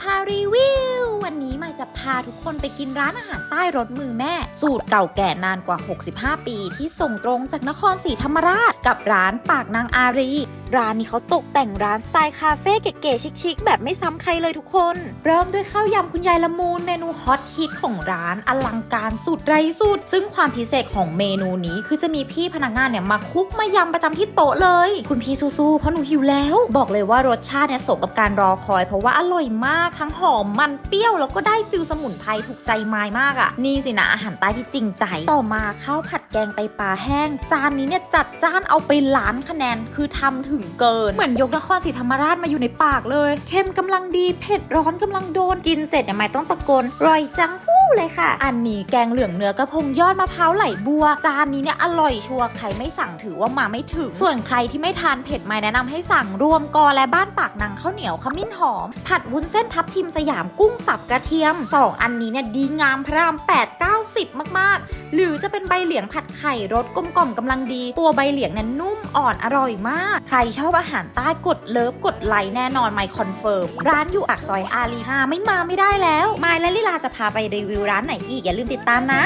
พารีวิว วันนี้ใหม่จะพาทุกคนไปกินร้านอาหารใต้รถมือแม่ สูตรเก่าแก่นานกว่า 65 ปี ที่ส่งตรงจากนครศรีธรรมราช กับร้านปากนางอารีร้านนี้เขาตกแต่งร้านสไตล์คาเฟ่เก๋ๆชิคๆแบบไม่ซ้ำใครเลยทุกคน เริ่มด้วยข้าวยำคุณยายละมูลเมนูฮอตฮิตของร้านอลังการสุดไรสุด ซึ่งความพิเศษของเมนูนี้คือจะมีพี่พนักงานเนี่ยมาคุกมายำประจำที่โต๊ะเลย คุณพี่สู้ๆเพราะหนูหิวแล้ว บอกเลยว่ารสชาติเนี่ยสมกับการรอคอย เพราะว่าอร่อยมากทั้งหอมมันเปรี้ยวแล้วก็ได้ฟิลสมุนไพรถูกใจไม้มากอะ่ะนี่สินะอาหารใต้ที่จริงใจต่อมาข้าวผัดแกงไตปลาแห้ง จานนี้เนี่ยจัดจ้านเอาไปล้านคะแนนคือทำถึงเกิน เหมือนยกนครศรีธรรมราชมาอยู่ในปากเลย เค็มกำลังดี เผ็ดร้อนกำลังโดน กินเสร็จเนี่ยไม่ต้องตะโกนรอยจัง เลยค่ะ อันนี้แกงเหลืองเนื้อกระพงยอดมะพร้าวไหลบัว จานนี้เนี่ยอร่อยชัวร์ใครไม่สั่งถือว่ามาไม่ถึง ส่วนใครที่ไม่ทานเผ็ดไม่แนะนำให้สั่งรวมกอและบ้านปากนังข้าวเหนียวขมิ้นหอม ผัดวุ้นเส้นทับทิมสยามกุ้งสับกระเทียม 2 อันนี้เนี่ยดีงามพระราม8 90 มากๆ หรือจะเป็นใบเหลียงผัดไข่รสกลมกล่อมกำลังดี ตัวใบเหลียงเนี่ยนุ่มอ่อนอร่อยมาก ใครชอบอาหารใต้กดเลิฟกดไลค์แน่นอนไมคอนเฟิร์มร้านอยู่ปากซอยอารีห้าไม่มาไม่ได้แล้วม และลิลาจะพาไปรีวิวร้านไหนอีกอย่าลืมติดตามนะ